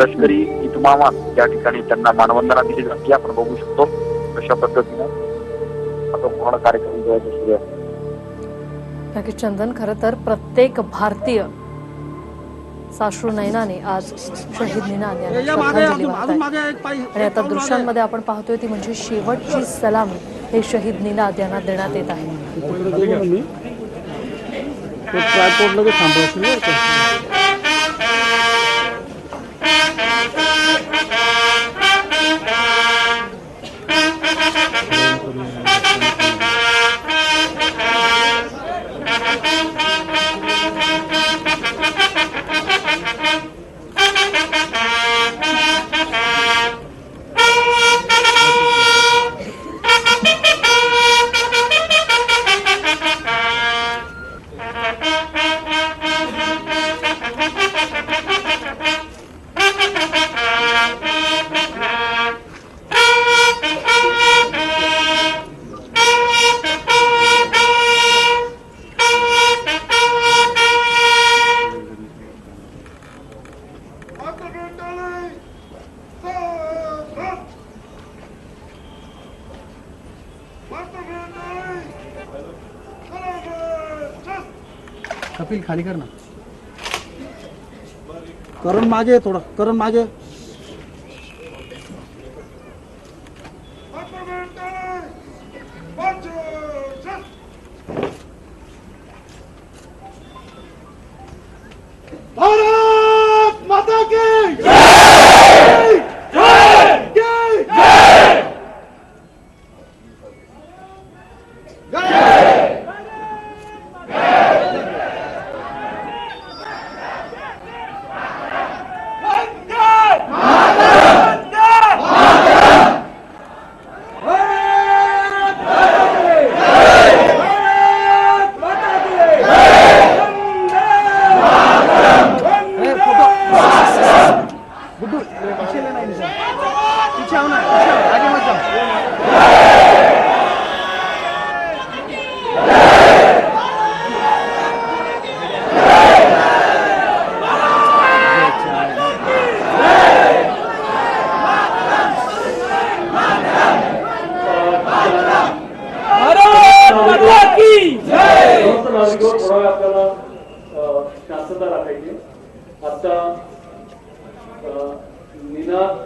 लष्करी इतमामात या ठिकाणी त्यांना मानवंदना दिली जाते आपण बघू शकतो अशा पद्धतीनं आता पूर्ण कार्यक्रम जो सुरू आहे. नक्कीच चंदन खरं तर प्रत्येक भारतीय साश्रू नयनाने आज शहीद निनान यांना या मागे श्रद्धांजली अजून वाहत अजून आहे. मागे एक पाय आणि आता दृश्यांमध्ये आपण पाहतोय ती म्हणजे शेवटची सलामी हे शहीद निनाद यांना देण्यात येत आहे. खाली कर ना. करण मागे थोडं करण मागे भारत माता की जय जय जय गुड्डू पीछे लेना इनसे पीछे आओ ना पीछे आओ, आगे मत जाओ समस्त नागरिक थोडा वेळ आपल्याला अ, शांतता राखायची आता अ, निनाद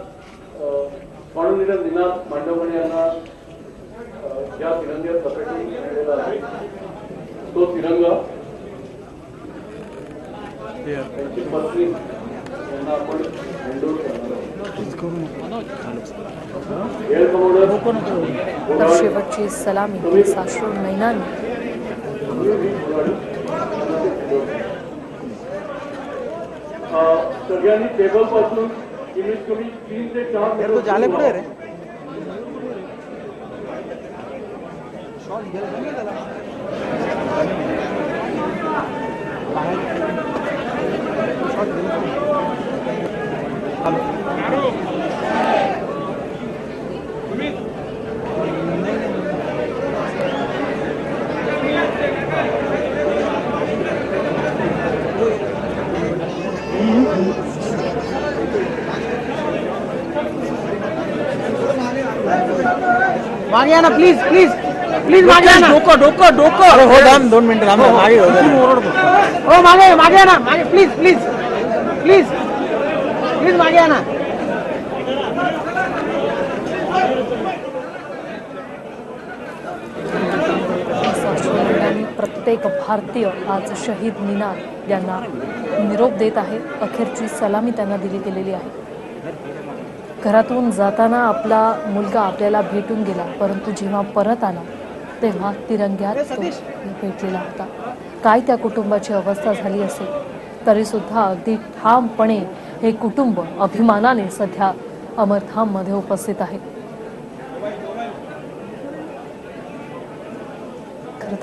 अ, स्वामीनिधन निनाद मांडवणे यांना अ, ज्या तिरंग्यात प्रकटी केलेला आहे तो तिरंगा त्यांची पत्नी यांना आपण हँडओव्हर करणार आहोत. एअर कमोडर तर शेवटची सलामी ही साश्रू नयनाने अ, सगळ्यांनी टेबलपासून कमीत कमी तीन ते चार तो मीटर जाले दूर पुढे राहा. रे शॉट मागे या ना प्लीज प्लीज प्लीज मागे या ना डोकं डोकं डोकं. अरे हो थांब दोन मिनिटं थांब मागे ओरडतो हो. मागे मागे या ना मागे प्लीज प्लीज प्लीज प्लीज मागे या ना नयनाने प्रत्येक भारतीय आज शहीद निनाद यांना निरोप देत आहे. अखेरची सलामी त्यांना दिली गेलेली आहे. घरातून जाताना आपला मुलगा आपल्याला भेटून गेला परंतु जेव्हा परत आला तेव्हा तिरंग्यात तो भेटलेला होता. काय त्या कुटुंबाची अवस्था झाली असेल? तरी सुद्धा अगदी ठामपणे हे कुटुंब अभिमानाने सध्या अमरधाममध्ये उपस्थित आहे.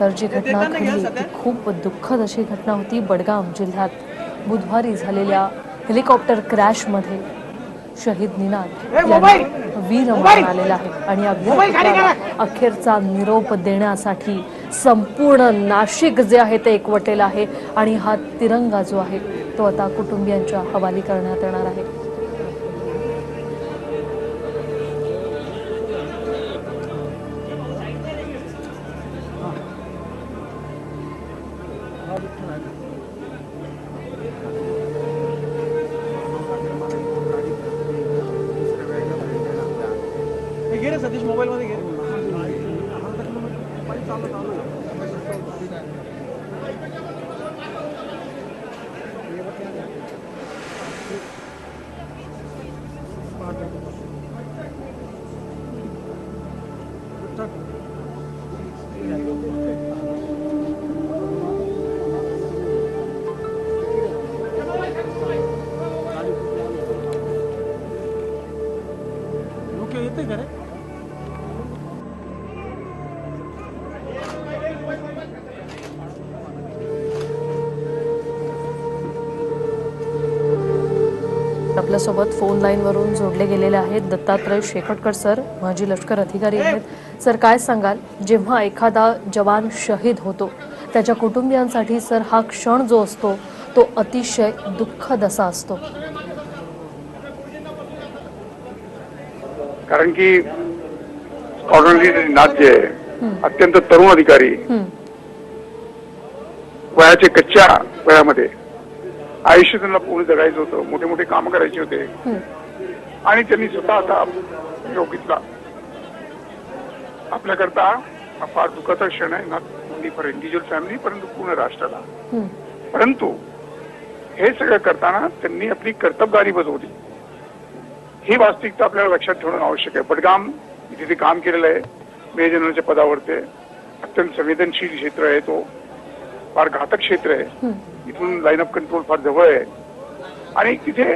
तर जी घटना घडली ती खूप दुःखद अशी घटना होती बडगाम जिल्ह्यात. बुधवारी झालेल्या हेलिकॉप्टर क्रॅशमध्ये शहीद निनाद वीरमरण आलेला आहे. आणि अखेरचा निरोप देण्यासाठी संपूर्ण नाशिक जे आहे ते एकवटेलं आहे. आणि हा तिरंगा जो आहे तो आता कुटुंबियांच्या हवाली करण्यात येणार आहे. आपल्यासोबत फोन लाईनवरून जोडले गेलेले आहेत दत्तात्रय शेकटकर सर माजी लष्कर अधिकारी आहेत. सर काय सांगाल? जेव्हा एखादा जवान शहीद होतो त्याच्या कुटुंबियांसाठी सर हा क्षण जो असतो तो अतिशय दुःखद असा असतो. कारण की नाथ जे अत्यंत तरुण अधिकारी वयाचे कच्च्या वयामध्ये आयुष्य त्यांना पूर्ण जगायचं होतं मोठे मोठे काम करायचे होते. आणि त्यांनी स्वतः आता घेतला आपल्याकरता हा फार दुःखाचा क्षण आहे. ना ओनली फॉर इंडिव्हिज्युअल फॅमिली परंतु पूर्ण राष्ट्राला. परंतु हे सगळं करताना त्यांनी आपली कर्तबगारी बजवली. ही वास्तविकता आपल्याला लक्षात ठेवणं आवश्यक आहे. बडगाम इथे ते काम केलेलं आहे मेजर जनरलच्या पदावर ते अत्यंत संवेदनशील क्षेत्र आहे तो. फार घातक क्षेत्र आहे. इथून लाईन ऑफ कंट्रोल फार जवळ आहे. आणि तिथे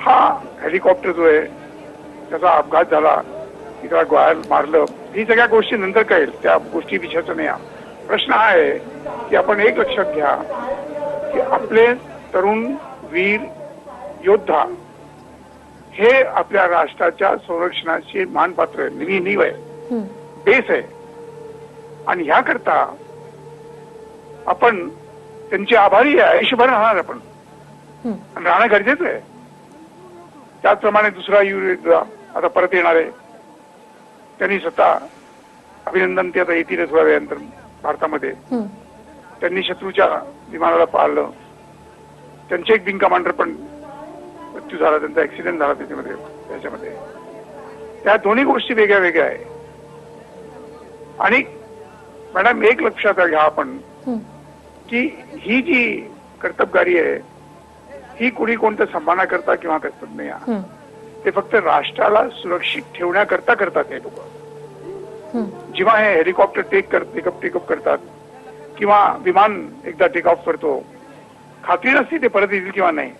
हा हेलिकॉप्टर जो आहे त्याचा अपघात झाला तिला गोळ्या मारलं ही सगळ्या गोष्टी नंतर कळेल. त्या गोष्टी विषयाचा नाही. प्रश्न हा आहे की आपण एक लक्षात घ्या की आपले तरुण वीर योद्धा हे आपल्या राष्ट्राच्या संरक्षणाचे मानपात्र निवी नीव आहे. बेस आहे. आणि ह्याकरता आपण त्यांचे आभारी आहे आयुष्यभर राहणार आपण. राहणं गरजेचं आहे. त्याचप्रमाणे दुसरा युद्ध आता परत येणार आहे. त्यांनी स्वतः अभिनंदन ते आता येतील थोड्या वेळानंतर भारतामध्ये. त्यांनी शत्रूच्या विमानाला पाळलं. त्यांचे एक विंग कमांडर पण मृत्यू झाला त्यांचा ऍक्सिडेंट झाला त्याच्यामध्ये त्याच्यामध्ये. त्या दोन्ही गोष्टी वेगळ्या वेगळ्या आहे. आणि मॅडम एक लक्षात घ्या आपण. की ही जी कर्तबगारी आहे ही कुणी कोणतं सन्मानाकरता किंवा करतात नाही ते फक्त राष्ट्राला सुरक्षित ठेवण्याकरता करतात हे लोक. जेव्हा हे हेलिकॉप्टर टेक कर टेकअप टेकअप करतात किंवा विमान एकदा टेक ऑफ करतो खात्री नसते ते परत येतील किंवा नाही.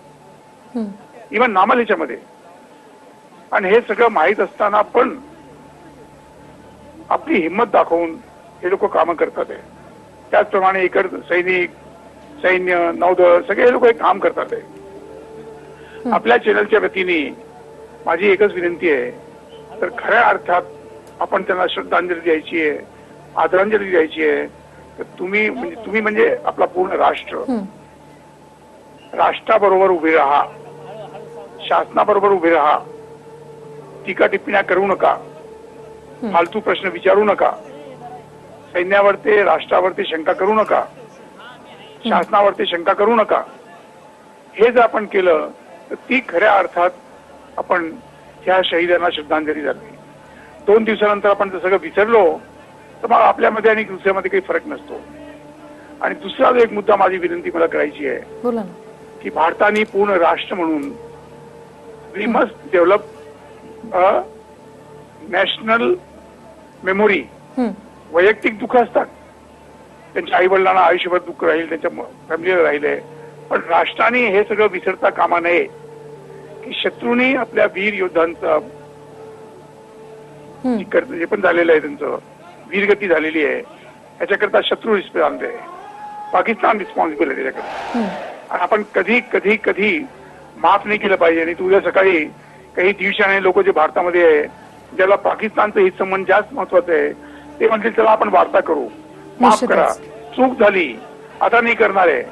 इव्हन नामल ह्याच्यामध्ये. आणि हे सगळं माहीत असताना पण आपली हिंमत दाखवून हे लोक कामं करतात आहे त्याचप्रमाणे इकड सैनिक सैन्य नौदल सगळे लोक हे काम करतात आपल्या चॅनलच्या वतीने माझी एकच विनंती आहे तर खऱ्या अर्थात आपण त्यांना श्रद्धांजली द्यायची आहे आदरांजली द्यायची आहे तर तुम्ही म्हणजे तुम्ही म्हणजे आपला पूर्ण राष्ट्र. राष्ट्राबरोबर उभे राहा शासनाबरोबर उभे राहा टीका टिप्पण्या करू नका फालतू प्रश्न विचारू नका. सैन्यावरती राष्ट्रावरती शंका करू नका. शासनावरती शंका करू नका. हे जर आपण केलं तर ती खऱ्या अर्थात आपण ह्या शहीदांना श्रद्धांजली झाली. दोन दिवसानंतर आपण जर सगळं विसरलो तर मग आपल्यामध्ये आणि दुसऱ्यामध्ये काही फरक नसतो. आणि दुसरा जो एक मुद्दा माझी विनंती मला करायची आहे की भारताने पूर्ण राष्ट्र म्हणून we must develop national memory वैयक्तिक दुःख असतात. त्यांच्या आई वडिलांना आयुष्यभर दुःख राहील त्यांच्या फॅमिलीला राहिले पण राष्ट्राने हे सगळं विसरता कामा नये की शत्रूने आपल्या वीर योद्धांचं हं, जी पण झालेलं आहे त्यांचं वीरगती झालेली आहे याच्याकरता शत्रू रिस्पॉन्स आहे. पाकिस्तान रिस्पॉन्सिबल आहे त्याच्याकरता. आणि आपण कधी कधी कधी माफ नाही केलं पाहिजे. आणि उद्या सकाळी काही दिवसाने लोक जे भारतामध्ये आहे ज्याला पाकिस्तानचं हित संबंध जास्त महत्वाचं आहे ते म्हणतील चला आपण वार्ता करू. माफ. करा. चूक झाली. आता नाही करणार आहे.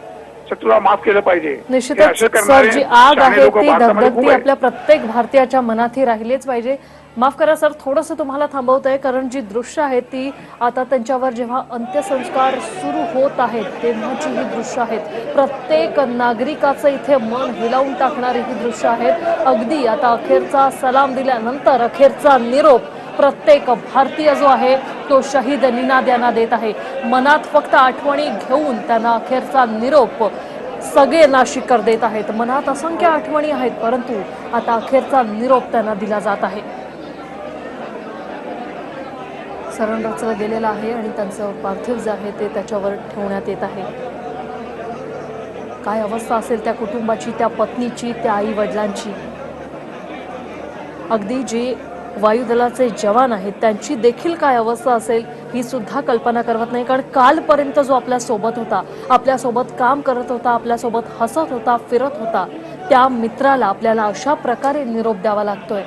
शत्रूला माफ केलं पाहिजे. हे निश्चितच असं सर करणारे जी आग आहे ती धगधगती. आपल्या प्रत्येक भारतीयाच्या मनातही राहिलीच पाहिजे. माफ करा सर थोडंसं तुम्हाला थांबवत आहे कारण जी दृश्य आहेत ती आता त्यांच्यावर जेव्हा अंत्यसंस्कार सुरू होत आहेत तेव्हाची ही दृश्य आहेत प्रत्येक नागरिकाचं इथे मन हिलावून टाकणारी ही दृश्य आहेत. अगदी आता अखेरचा सलाम दिल्यानंतर अखेरचा निरोप प्रत्येक भारतीय जो आहे तो शहीद निनाद यांना देत आहे. मनात फक्त आठवणी घेऊन त्यांना अखेरचा निरोप सगळे नाशिककर देत आहेत. मनात असंख्य आठवणी आहेत परंतु आता अखेरचा निरोप त्यांना दिला जात आहे. सरण रचलं गेलेलं आहे आणि त्यांचं पार्थिव जे आहे ते त्याच्यावर ठेवण्यात येत आहे. काय अवस्था असेल त्या कुटुंबाची त्या पत्नीची त्या आई वडिलांची अगदी जे वायुदलाचे जवान आहेत. त्यांची देखील काय अवस्था असेल ही सुद्धा कल्पना करवत नाही. कारण कालपर्यंत जो आपल्यासोबत होता आपल्यासोबत काम करत होता आपल्यासोबत हसत होता फिरत होता त्या मित्राला आपल्याला अशा प्रकारे निरोप द्यावा लागतोय.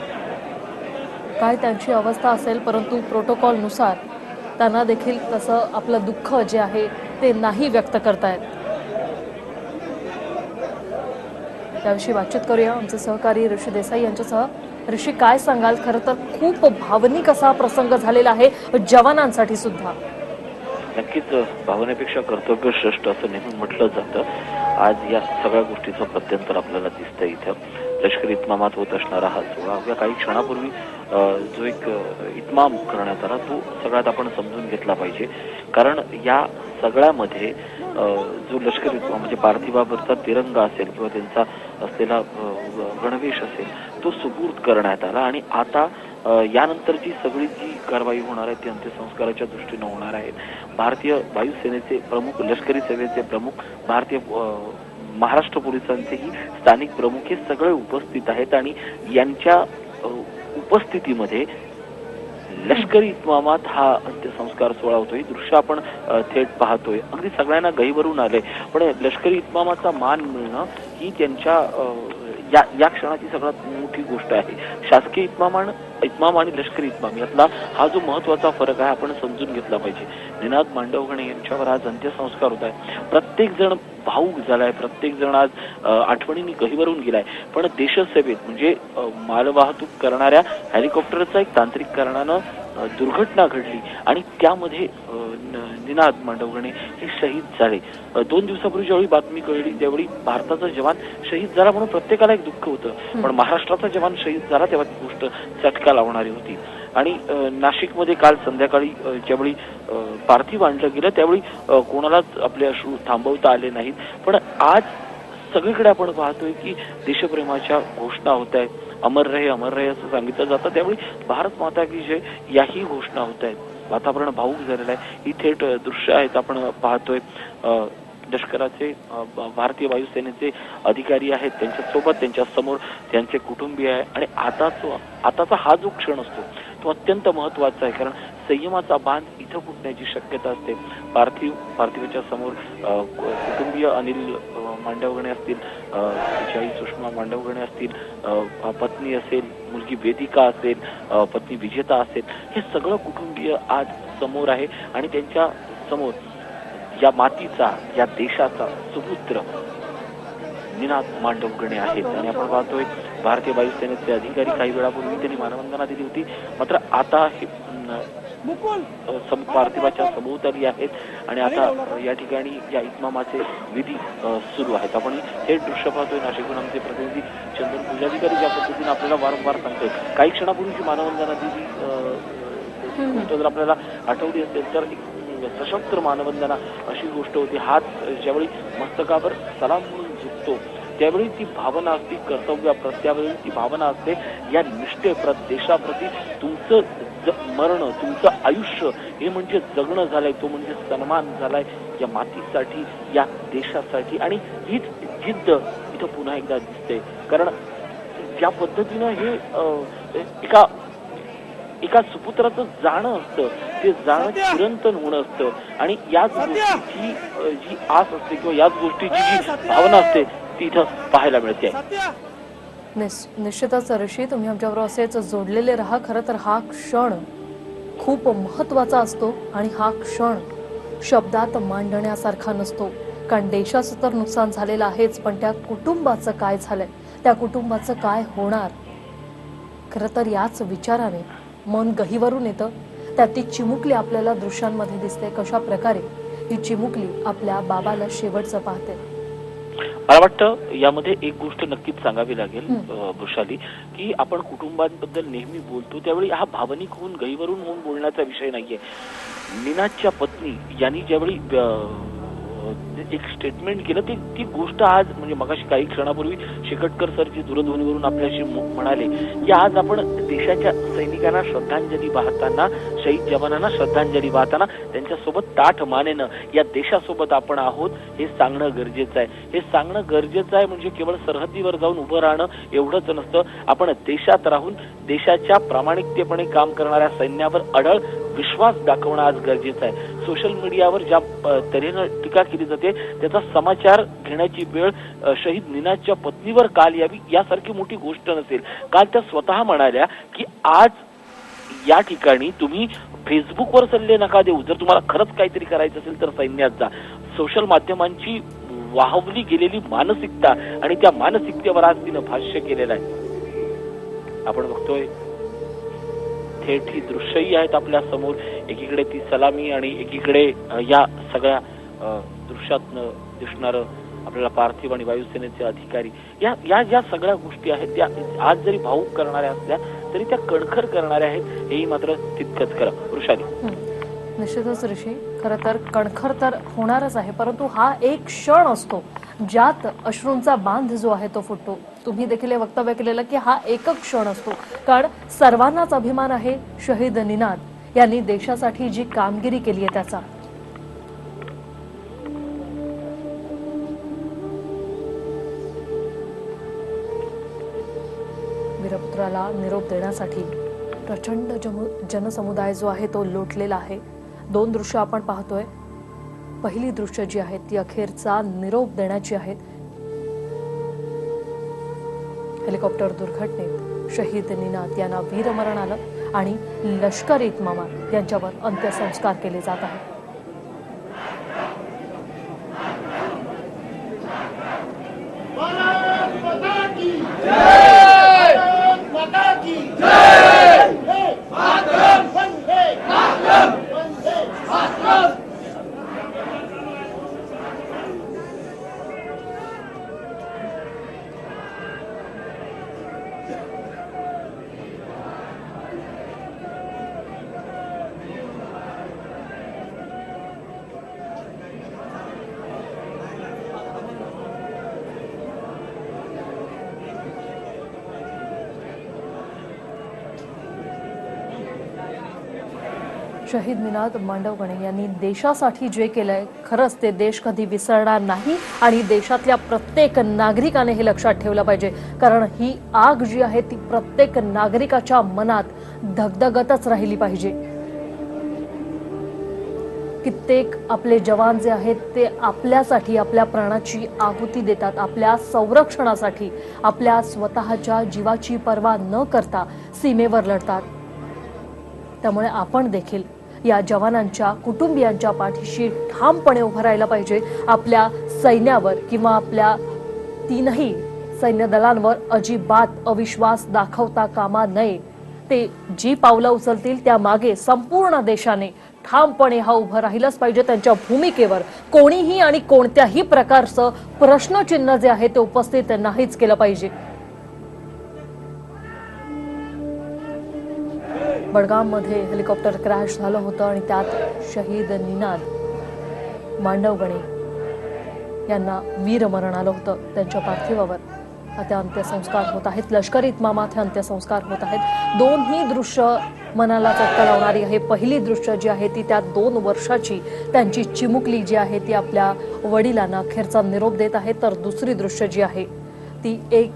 काय त्यांची अवस्था असेल परंतु प्रोटोकॉलनुसार त्यांना देखील तसं आपलं दुःख जे आहे ते नाही व्यक्त करतायत. त्याविषयी बातचीत करूया. आमचे सहकारी ऋषी देसाई यांच्यासह ऋषी काय सांगाल? खरं तर खूप भावनिक असा प्रसंग झालेला आहे जवानांसाठी सुद्धा. नक्कीच भावनेपेक्षा कर्तव्य श्रेष्ठ असं नेहमी म्हटलं जातं. आज या सगळ्या गोष्टीचं प्रत्यंतर आपल्याला दिसतं इथं. लष्करी इतमामात होत असणारा हा सोहळा अवघ्या काही क्षणापूर्वी जो एक इतमाम करण्यात आला तो सगळ्यात आपण समजून घेतला पाहिजे. कारण या सगळ्यामध्ये जो लष्करी म्हणजे पार्थिवावरचा तिरंगा असेल किंवा त्यांचा असलेला गणवेश असेल तो सुपूर्द करण्यात आला आणि आता यानंतर यानंतरची सगळी जी कारवाई होणार आहे ती अंत्यसंस्काराच्या दृष्टीनं होणार आहे. भारतीय वायुसेनेचे प्रमुख लष्करी सेवेचे प्रमुख भारतीय महाराष्ट्र पोलिसांचेही स्थानिक प्रमुख हे सगळे उपस्थित आहेत आणि यांच्या उपस्थितीमध्ये लष्करी इतमामात हा अंत्यसंस्कार सोहळा होतो ही दृश्य आपण थेट पाहतोय. अगदी सगळ्यांना गहीवरून आले पण लष्करी इतमामाचा मान मिळणं ही त्यांच्या या या क्षणाची सगळ्यात मोठी गोष्ट आहे शासकीय इतमाम इतमाम आणि लष्करी इतमाम यातला हा जो महत्त्वाचा फरक आहे आपण समजून घेतला पाहिजे. निनाद मांडवगणे यांच्यावर आज अंत्यसंस्कार होत आहे प्रत्येक जण भाऊक झालाय प्रत्येक जण आज आठवणींनी गहीवरून गेलाय. पण देशसेवेत म्हणजे मालवाहतूक करणाऱ्या हेलिकॉप्टरचा एक तांत्रिक कारणानं दुर्घटना घडली आणि त्यामध्ये निनाद मांडवगणे हे शहीद झाले. दोन दिवसापूर्वी ज्यावेळी बातमी कळली त्यावेळी भारताचा जवान शहीद झाला म्हणून प्रत्येकाला एक दुःख होतं. पण महाराष्ट्राचा जवान शहीद झाला तेव्हा ती गोष्ट चटका लावणारी होती. आणि नाशिकमध्ये काल संध्याकाळी ज्यावेळी पार्थिव आणलं गेलं त्यावेळी कोणालाच आपले अश्रू थांबवता आले नाहीत. पण आज सगळीकडे आपण पाहतोय की देशप्रेमाच्या घोषणा होत आहेत. अमर रहे अमर रहे असं सांगितलं जातं. त्यावेळी भारत माता की जय याही घोषणा होत आहेत. वातावरण भाऊक झालेलं आहे. ही थेट दृश्य आहेत. आपण पाहतोय लष्कराचे भारतीय वायुसेनेचे अधिकारी आहेत. त्यांच्यासोबत त्यांच्यासमोर त्यांचे कुटुंबीय आहे. आणि आताचा आताचा हा जो क्षण असतो तो अत्यंत महत्त्वाचा आहे. कारण संयमाचा बांध इथं फुटण्याची शक्यता असते. पार्थिव पार्थिवाच्या समोर कु- कुटुंबीय अनिल मांडवगणे असतील अ, आई सुषमा मांडवगणे असतील पत्नी असेल मुलगी वेदिका असेल पत्नी विजेता असेल हे सगळं कुटुंबीय आज समोर आहे आणि त्यांच्यासमोर या मातीचा या देशाचा सुपुत्र निनाद मांडवगणे आहेत. आणि आपण पाहतोय भारतीय वायुसेनेचे अधिकारी काही वेळापूर्वी त्यांनी मानवंदना दिली होती. मात्र आता हे पार्थिवाच्या सभोवताली आहेत. आणि आता या ठिकाणी या इतमामाचे विधी सुरू आहेत. आपण हे दृश्य पाहतोय नाशिकहून आमचे प्रतिनिधी चंदन पूजाधिकारी ज्या पद्धतीने आपल्याला वारंवार सांगतोय. काही क्षणापूर्वीची मानवंदना दिली गोष्ट जर आपल्याला आठवली असेल तर एक सशस्त्र मानवंदना अशी गोष्ट होती. हात ज्यावेळी मस्तकावर सलाम म्हणून झुकतो त्यावेळी ती भावना असते कर्तव्य प्रत्यावेळी ती भावना असते या निष्ठे प्र देशाप्रती तुमचं मरण तुमचं आयुष्य हे म्हणजे जगणं झालंय तो म्हणजे सन्मान झालाय या मातीसाठी या देशासाठी आणि हीच जिद्द इथं पुन्हा एकदा दिसते. कारण ज्या पद्धतीनं हे एका एका सुपुत्राचं जाणं असतं ते जाणं चिरंतन होणं असतं आणि याच गोष्टीची जी आस असते किंवा याच गोष्टीची जी भावना असते ती इथं पाहायला मिळते. निस निश्चितच ऋषी तुम्ही आमच्याबरोबर असेच जोडलेले राहा. खरं तर हा क्षण खूप महत्त्वाचा असतो आणि हा क्षण शब्दात मांडण्यासारखा नसतो. कारण देशाचं तर नुकसान झालेलं आहेच पण त्या कुटुंबाचं काय झालंय? त्या कुटुंबाचं काय होणार? खरं तर याच विचाराने मन गहीवरून येतं. त्यात ती चिमुकली आपल्याला दृश्यांमध्ये दिसते कशा प्रकारे ही चिमुकली आपल्या बाबाला शेवटचं पाहते. मला वाटतं यामध्ये एक गोष्ट नक्कीच सांगावी लागेल वृषाली की आपण कुटुंबांबद्दल नेहमी बोलतो त्यावेळी हा भावनिक होऊन गैवरून होऊन बोलण्याचा विषय नाहीये. निनादच्या पत्नी यांनी ज्यावेळी एक स्टेटमेंट केलं. ते ती गोष्ट आज म्हणजे मगाशी काही क्षणापूर्वी शेकटकर सर दूरध्वनीवरून आपल्याशी म्हणाले की आज आपण देशाच्या सैनिकांना श्रद्धांजली वाहताना शहीद जवानांना श्रद्धांजली वाहताना त्यांच्यासोबत ताठ मानेनं या देशासोबत आपण आहोत हे सांगणं गरजेचं आहे. हे सांगणं गरजेचं आहे म्हणजे केवळ सरहद्दीवर जाऊन उभं राहणं एवढंच नसतं. आपण देशात राहून देशाच्या प्रामाणिकतेपणे काम करणाऱ्या सैन्यावर अढळ विश्वास दाखवणं आज गरजेचं आहे. सोशल मीडियावर ज्या तऱ्हेनं टीका केली जाते त्याचा समाचार घेण्याची वेळ शहीद निनादच्या पत्नीवर काल यावी यासारखी मोठी गोष्ट नसेल. काल त्या स्वतः म्हणाल्या की आज या ठिकाणी तुम्ही फेसबुकवर सल्ले नका देऊ. जर तुम्हाला खरंच काहीतरी करायचं असेल तर सैन्यात जा. सोशल माध्यमांची वाहवली गेलेली मानसिकता आणि त्या मानसिकतेवर आज तिनं भाष्य केलेलं आहे. आपण बघतोय थेट ही दृश्यही आहेत आपल्यासमोर. एकीकडे ती सलामी आणि एकीकडे या सगळ्या अ, दृश्यातनं दिसणारं आपल्याला पार्थिव आणि वायुसेनेचे अधिकारी. या या ज्या सगळ्या गोष्टी आहेत त्या आज जरी भाऊक करणाऱ्या असल्या तरी त्या कणखर करणाऱ्या आहेत हेही मात्र तितकंच खरं. वृषाली. निश्चितच ऋषी खरं तर कणखर तर होणारच आहे परंतु हा एक क्षण असतो. ज्यात अश्रूंचा बांध जो आहे तो फुटतो. तुम्ही देखील हे वक्तव्य केलेलं की हा एकच क्षण असतो. कारण सर्वांनाच अभिमान आहे शहीद निनाद यांनी देशासाठी जी कामगिरी केली आहे त्याचा. वीरपुत्राला निरोप देण्यासाठी प्रचंड जनसमुदाय जो आहे तो लोटलेला आहे. दोन दृश्य आपण पाहतोय. पहिली दृश्य जी आहेत ती अखेरचा निरोप देण्याची आहेत. हेलिकॉप्टर दुर्घटनेत शहीद निनाद यांना वीरमरण आलं आणि लष्कर इतमामा यांच्यावर अंत्यसंस्कार केले जात आहेत. शहीद मिनाद मांडवगणे यांनी देशासाठी जे केलंय खरंच ते देश कधी विसरणार नाही आणि देशातल्या प्रत्येक नागरिकाने हे लक्षात ठेवलं पाहिजे. कारण ही आग जी आहे ती प्रत्येक नागरिकाच्या मनात धगधगतच राहिली पाहिजे. कित्येक आपले जवान जे आहेत ते आपल्यासाठी आपल्या प्राणाची आहुती देतात आपल्या संरक्षणासाठी आपल्या स्वतःच्या जीवाची पर्वा न करता सीमेवर लढतात. त्यामुळे आपण देखील या जवानांच्या कुटुंबियांच्या पाठीशी ठामपणे उभं राहायला पाहिजे. आपल्या सैन्यावर किंवा आपल्या तीनही सैन्य दलांवर अजिबात अविश्वास दाखवता कामा नये. ते जी पावलं उचलतील त्या मागे संपूर्ण देशाने ठामपणे हा उभं राहिलंच पाहिजे. त्यांच्या भूमिकेवर कोणीही आणि कोणत्याही प्रकारचं प्रश्नचिन्ह जे आहे ते उपस्थित नाहीच केलं पाहिजे. बडगाममध्ये हेलिकॉप्टर क्रॅश झालं होतं आणि त्यात शहीद निनाद मांडवगणे यांना वीरमरण आलं होतं. त्यांच्या पार्थिवावर आता अंत्यसंस्कार होत आहेत. लष्करी इतमामात हे अंत्यसंस्कार होत आहेत. दोन्ही दृश्य मनाला चटका लावणारी आहे. पहिली दृश्य जी आहे ती त्या दोन वर्षाची त्यांची चिमुकली जी आहे ती आपल्या वडिलांना अखेरचा निरोप देत आहे. तर दुसरी दृश्य जी आहे ती एक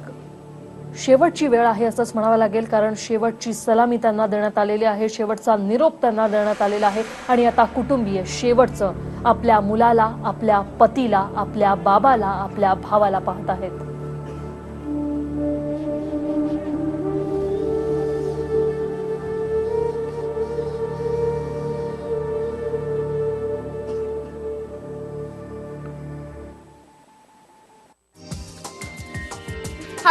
शेवटची वेळ आहे असंच म्हणावं लागेल कारण शेवटची सलामी त्यांना देण्यात आलेली आहे शेवटचा निरोप त्यांना देण्यात आलेला आहे. आणि आता कुटुंबीय शेवटचं आपल्या मुलाला आपल्या पतीला आपल्या बाबाला आपल्या भावाला पाहत आहेत.